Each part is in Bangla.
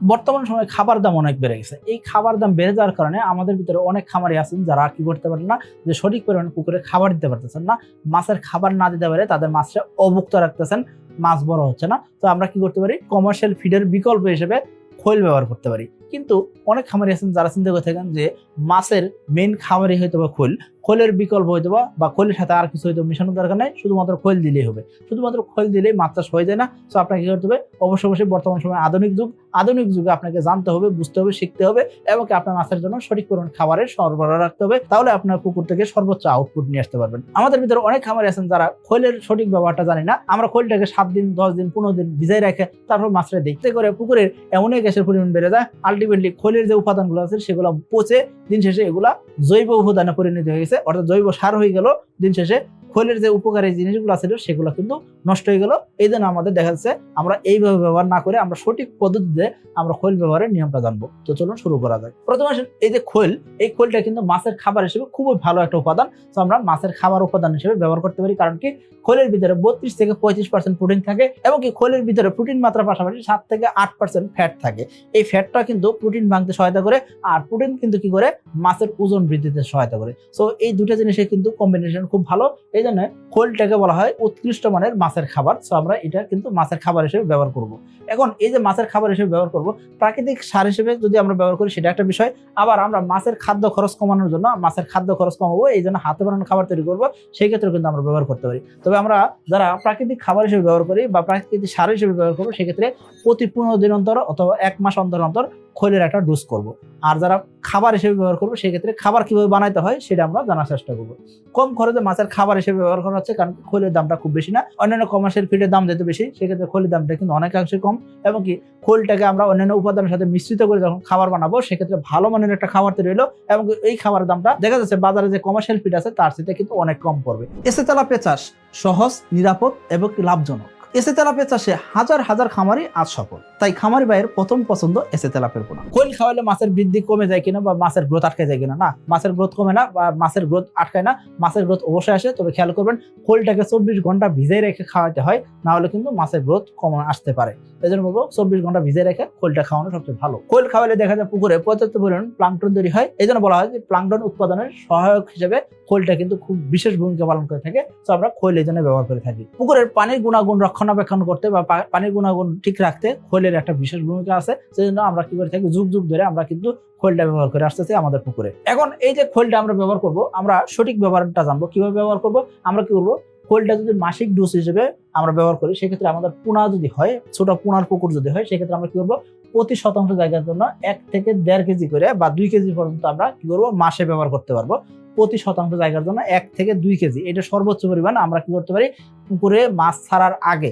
বর্তমান সময়ে খাবার দাম অনেক বেড়ে গেছে। এই খাবার দাম বেড়ে যাওয়ার কারণে আমাদের ভিতরে অনেক খামারি আছেন যারা কি করতে পারেন না, যে সঠিক পরিমাণে পুকুরে খাবার দিতে পারতেছেন না, মাছের খাবার না দিতে পারে তাদের মাছটা অভুক্ত রাখতেছেন, মাছ বড় হচ্ছে না। তো আমরা কি করতে পারি? কমার্শিয়াল ফিডের বিকল্প হিসেবে খৈল ব্যবহার করতে পারি। কিন্তু অনেক খামারি আছেন যারা চিন্তা করে থাকেন যে মাছের মেন খাবারই হয়তো বা খোল, খোলের বিকল্প হয়তো বা খোলের সাথে আর কিছু হয়তো মেশানোর দরকার নাই, শুধুমাত্র খোল দিলেই হবে। শুধুমাত্র খোল দিলেই মাছ চাষ হয়ে যায় না। তো আপনাকে কি করতে হবে? অবশ্যই অবশ্যই বর্তমান সময় আধুনিক যুগ, আধুনিক যুগে আপনাকে জানতে হবে, বুঝতে হবে, শিখতে হবে এবং আপনার মাছের জন্য সঠিক পরিমাণ খাবারের সরবরাহ রাখতে হবে। তাহলে আপনার পুকুর থেকে সর্বোচ্চ আউটপুট নিয়ে আসতে পারবেন। আমাদের ভিতরে অনেক খামারি আছেন যারা খোলের সঠিক ব্যবহারটা জানি না। আমরা খোলটাকে সাত দিন, দশ দিন, পনেরো দিন ভিজাই রেখে তারপর মাছটা দেখতে করে পুকুরের এমনই গ্যাসের পরিমাণ বেড়ে যায়। আলটিমেটলি খোলের যে উপাদানগুলো আছে, সেগুলো পচে দিন শেষে এগুলা জৈব উপাদানে পরিণত হয়ে গেছে। অর্থাৎ জৈব সার হয়ে গেল, দিন শেষে খোলের যে উপকারী জিনিসগুলো ছিল সেগুলো কিন্তু নষ্ট হয়ে গেল। এই জন্য আমাদের দেখা যাচ্ছে আমরা এইভাবে ব্যবহার না করে আমরা সঠিক পদ্ধতিতে আমরা খোল ব্যবহারের নিয়মটা জানব। তো চলুন শুরু করা যাক। প্রথমে এই যে খোল এই খোলটা কিন্তু মাছের খাবার হিসেবে খুবই ভালো একটা উপাদান। তো আমরা মাছের খাবার উপাদান হিসেবে ব্যবহার করতে পারি, কারণ কি খোলের ভিতরে বত্রিশ থেকে পঁয়ত্রিশ পার্সেন্ট প্রোটিন থাকে এবং কি খোলের ভিতরে প্রোটিন মাত্রা পাশাপাশি সাত থেকে আট পার্সেন্ট ফ্যাট থাকে। এই ফ্যাটটা কিন্তু প্রোটিন ভাঙতে সহায়তা করে, আর প্রোটিন কিন্তু কি করে? মাছের ওজন বৃদ্ধিতে সহায়তা করে। সো এই দুটো জিনিসের কিন্তু কম্বিনেশন খুব ভালো। এই জন্য খোলটাকে বলা হয় উৎকৃষ্ট মানের মাছের খাবার। সো আমরা এটা কিন্তু মাছের খাবার হিসেবে ব্যবহার করব। এখন এই যে মাছের খাবার হিসেবে ব্যবহার করব, প্রাকৃতিক সার হিসেবে যদি আমরা ব্যবহার করি, সেটা একটা বিষয়। আবার আমরা মাছের খাদ্য খরচ কমানোর জন্য, মাছের খাদ্য খরচ কমাবো, এই জন্য হাতে বানানো খাবার তৈরি করব, সেই ক্ষেত্রে কিন্তু আমরা ব্যবহার করতে পারি। তবে আমরা যারা প্রাকৃতিক খাবার হিসেবে ব্যবহার করি বা প্রাকৃতিক সার হিসেবে ব্যবহার করব সেক্ষেত্রে প্রতি পনেরো দিন অন্তর অথবা এক মাস অন্তর অন্তর খৈলের একটা ডোজ করব। আর যারা খাবার হিসেবে ব্যবহার করব সেক্ষেত্রে খাবার কীভাবে বানাইতে হয়, সেটা আমরা জানার চেষ্টা করব। কম খরচে মাছের খাবার হিসেবে ব্যবহার করা হচ্ছে, কারণ খোলের দামটা খুব বেশি না। অন্যান্য কমার্শিয়াল ফিডের দাম যেহেতু বেশি, সেক্ষেত্রে খোলের দামটা কিন্তু অনেকাংশে কম। এবং কি, খোলটাকে আমরা অন্যান্য উপাদানের সাথে মিশ্রিত করে যখন খাবার বানাবো, সেক্ষেত্রে ভালো মানের একটা খাবার তৈরি হলো। এবং এই খাবার দামটা দেখা যাচ্ছে বাজারে যে কমার্শিয়াল ফিড আছে, তার সাথে কিন্তু অনেক কম পড়বে। এসে তেলাপিয়া চাষ সহজ, নিরাপদ এবং লাভজনক। এসে তেলাপিয়া চাষে হাজার হাজার খামারি আজ সফল। তাই খামারি ভাইয়ের প্রথম পছন্দ এসে তেলাপের পোনা। কোয়েল খাওয়ালে মাছের বৃদ্ধি কমে যায় কিনা বা মাছের গ্রোথ আটকে যায় কিনা? না, মাছের গ্রোথ কমে না বা মাছের গ্রোথ আটকায় না, মাছের গ্রোথ অবশ্যই আসে, তবে খেয়াল করবেন কোয়েলটাকে চব্বিশ ঘণ্টা ভিজে রেখে খাওয়াতে হয়, না হলে কিন্তু মাছের গ্রোথ কম আসতে পারে। এই জন্য বলব চব্বিশ ঘণ্টা ভিজে রেখে কোয়েলটা খাওয়ানো সবচেয়ে ভালো। কোয়েল খাওয়ালে দেখা যায় পুকুরে পর্যাপ্ত পরিমাণ প্লাংটন তৈরি হয় এই জন্য বলা হয় যে প্লাংটন উৎপাদনের সহায়ক হিসেবে খোলটা কিন্তু খুব বিশেষ ভূমিকা পালন করে থাকে। তো আমরা খোল এই জন্য ব্যবহার করে থাকি। পুকুরের পানির গুণাগুণ রক্ষণাবেক্ষণ করতে বা পানির গুণাগুণ ঠিক রাখতে খোলের একটা বিশেষ ভূমিকা আছে। সেই জন্য আমরা কি করে থাকি? যুগ যুগ ধরে আমরা কিন্তু খোলটা ব্যবহার করে আসতেছি আমাদের পুকুরে। এখন এই যে খোলটা আমরা ব্যবহার করব, আমরা সঠিক ব্যবহারটা জানব। কীভাবে ব্যবহার করব? আমরা কি করব? খোলটা যদি মাসিক ডোজ হিসেবে আমরা ব্যবহার করি, সেক্ষেত্রে আমাদের পোনা যদি হয়, ছোট পোনার পুকুর যদি হয়, সেক্ষেত্রে আমরা কি করব? প্রতি শতাংশ জায়গার জন্য এক থেকে দেড় কেজি করে বা দুই কেজি পর্যন্ত আমরা কি করব? মাসে ব্যবহার করতে পারব। প্রতি শতাংশ জায়গার জন্য এক থেকে দুই কেজি। এটা সর্বোচ্চ পরিমাণ আমরা কি করতে পারি? পুকুরে মাছ ছাড়ার আগে,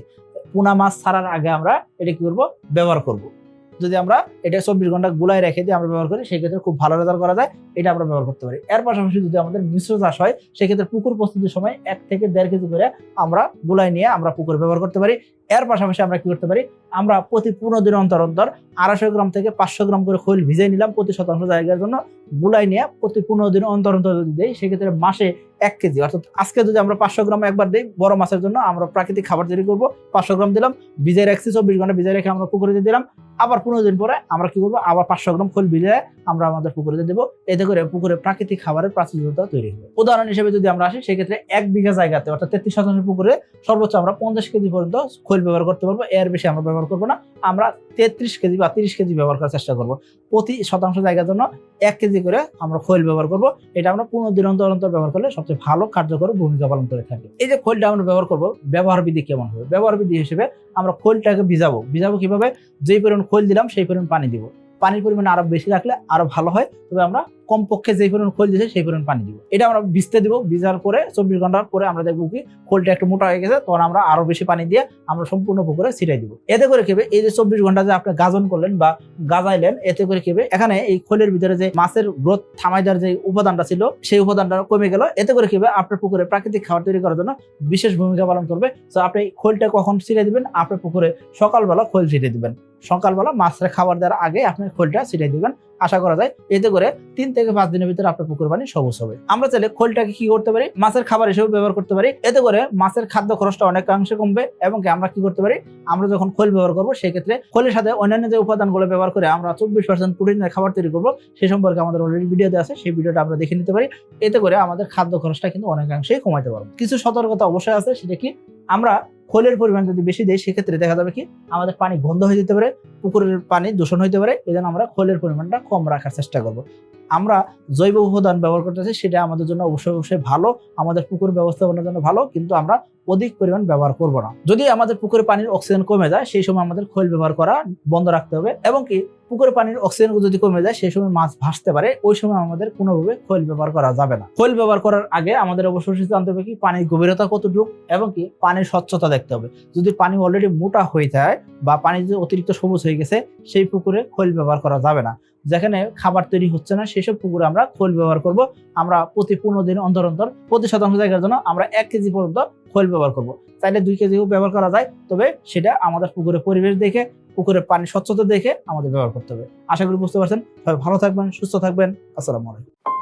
পোনা মাছ ছাড়ার আগে আমরা এটা কি করব? ব্যবহার করব। যদি আমরা এটা চব্বিশ ঘণ্টা গুলাই রেখে দিয়ে আমরা ব্যবহার করি, সেক্ষেত্রে খুব ভালো রেজাল্ট করা যায়। এটা আমরা ব্যবহার করতে পারি। এর পাশাপাশি যদি আমাদের মিশ্র চাষ হয়, সেক্ষেত্রে পুকুর প্রস্তুতির সময় এক থেকে দেড় কেজি করে আমরা গুলাই নিয়ে আমরা পুকুর ব্যবহার করতে পারি। এর পাশাপাশি আমরা কি করতে পারি? আমরা প্রতি পনেরো দিন অন্তর অন্তর আড়াইশো গ্রাম থেকে পাঁচশো গ্রাম করে খৈল ভিজিয়ে নিলাম প্রতি শতাংশ জায়গার জন্য। গুলাই নিয়ে প্রতি পনেরো দিন অন্তর অন্তর যদি দেই, সেক্ষেত্রে মাসে এক কেজি। অর্থাৎ আজকে যদি আমরা পাঁচশো গ্রাম একবার দিই বড় মাছের জন্য, আমরা প্রাকৃতিক খাবার তৈরি করব। পাঁচশো গ্রাম দিলাম, ভিজাই রাখছি চব্বিশ ঘণ্টা ভিজাই রেখে আমরা পুকুরে দিলাম। আবার পনেরো দিন পরে আমরা কি করব? আবার পাঁচশো গ্রাম খোল ভিজিয়ে আমরা আমাদের পুকুরে দেবো। এতে করে পুকুরে প্রাকৃতিক খাবারের প্রাচুর্যতা তৈরি হবে। উদাহরণ হিসেবে যদি আমরা আসি, সেক্ষেত্রে এক বিঘা জায়গাতে, অর্থাৎ তেত্রিশ শতাংশ পুকুরে সর্বোচ্চ আমরা পঞ্চাশ কেজি পর্যন্ত খোল ব্যবহার করতে পারব। এর বেশি আমরা ব্যবহার করব না। আমরা তেত্রিশ কেজি বা তিরিশ কেজি ব্যবহার করার চেষ্টা করব। প্রতি শতাংশ জায়গার জন্য এক কেজি করে আমরা খোল ব্যবহার করব। এটা আমরা পনেরো দিন অন্তর অন্তর ব্যবহার করলে সবচেয়ে ভালো কার্যকর ভূমিকা পালন করে থাকে। এই যে খোলটা আমরা ব্যবহার করব, ব্যবহার বিধি কেমন হবে? ব্যবহার বিধি হিসেবে আমরা খোলটাকে ভিজাবো। ভিজাবো কীভাবে? যেই পরিমাণ খোল দিলাম, সেই পরিমাণ পানি দিব। পানির পরিমাণ আরও বেশি রাখলে আরও ভালো হয়। তবে আমরা কমপক্ষে যেই পরিমাণ খোল দিয়েছে সেই পরিমাণ পানি দিব। এটা আমরা ভিজতে দিব, ভিজার পরে চব্বিশ ঘণ্টা পরে আমরা দেখব কি খোলটা একটু মোটা হয়ে গেছে, তখন আমরা আরও বেশি পানি দিয়ে আমরা সম্পূর্ণ পুকুরে ছিটাই দিব। এতে করে কেবে এই যে চব্বিশ ঘণ্টা যে আপনি গাজন করলেন বা গাজাইলেন, এতে করে কেবে এখানে এই খোলের ভিতরে যে মাছের গ্রোথ থামাই দেওয়ার যে উপাদানটা ছিল, সেই উপাদানটা কমে গেল। এতে করে কেবে আপনার পুকুরে প্রাকৃতিক খাবার তৈরি করার জন্য বিশেষ ভূমিকা পালন করবে। তো আপনি খোলটা কখন ছিটাই দিবেন, আপনার পুকুরে সকালবেলা খোল ছিটিয়ে দিবেন। সকালবেলা মাছের খাবার দেওয়ার আগে আপনি খোলটা ছিটিয়ে দিবেন। আশা করা যায়। এতে করে তিন থেকে পাঁচ দিনের ভিতরে আপনার পুকুর পানি সবুজ হবে। আমরা চাইলে খোলটাকে কি করতে পারি? মাছের খাবার হিসেবে ব্যবহার করতে পারি। এতে করে মাছের খাদ্য খরচটা অনেকাংশে কমবে এবং আমরা কি করতে পারি? আমরা যখন খোল ব্যবহার করব, সেক্ষেত্রে খোলের সাথে অন্যান্য যে উপাদানগুলো ব্যবহার করে আমরা চব্বিশ পার্সেন্ট প্রোটিনের খাবার তৈরি করব, সে সম্পর্কে আমাদের অলরেডি ভিডিও দেওয়া আছে, সেই ভিডিওটা আমরা দেখে নিতে পারি। এতে করে আমাদের খাদ্য খরচটা কিন্তু অনেকাংশেই কমাতে পারব। কিছু সতর্কতা অবশ্যই আছে, সেটা কি? আমরা খোলের পরিমাণ যদি বেশি দেই, সেক্ষেত্রে দেখা যাবে কি? আমাদের পানি বন্ধ হয়ে যেতে পারে, পুকুরের পানি দূষণ হইতে পারে এই আমরা খোলের পরিমাণটা কম রাখার চেষ্টা করব। আমরা জৈব উপাদান ব্যবহার করতেছি, সেটা আমাদের জন্য অবশ্যই অবশ্যই ভালো, আমাদের পুকুর ব্যবস্থাপনার জন্য ভালো, কিন্তু আমরা অধিক পরিমাণ ব্যবহার করব না। যদি আমাদের পুকুরে পানির অক্সিজেন কমে যায়, সেই সময় আমাদের খোল ব্যবহার করা বন্ধ রাখতে হবে এবং কি পুকুরে পানির অক্সিজেন যদি কমে যায়, সেই সময় মাছ ভাসতে পারে, ওই সময় আমাদের কোনোভাবে খোল ব্যবহার করা যাবে না। খৈল ব্যবহার করার আগে আমাদের অবশ্যই জানতে হবে কি পানির গভীরতা কতটুকু এবং কি পানির স্বচ্ছতা দেখতে হবে। যদি পানি অলরেডি মোটা হয়ে যায় বা পানি যদি অতিরিক্ত সবুজ হয়ে গেছে, সেই পুকুরে খৈল ব্যবহার করা যাবে না। যেখানে খাবার তৈরি হচ্ছে না, সেসব পুকুরে আমরা খোল ব্যবহার করব। আমরা প্রতি পনেরো দিন অন্তর অন্তর প্রতি শতাংশ জায়গার জন্য আমরা এক কেজি পর্যন্ত খোল ব্যবহার করব। চাইলে দুই কেজিও ব্যবহার করা যায়, তবে সেটা আমাদের পুকুরের পরিবেশ দেখে, পুকুরের পানি স্বচ্ছতা দেখে আমাদের ব্যবহার করতে হবে। আশা করি বুঝতে পারছেন। সবাই ভালো থাকবেন, সুস্থ থাকবেন। আসসালামু আলাইকুম।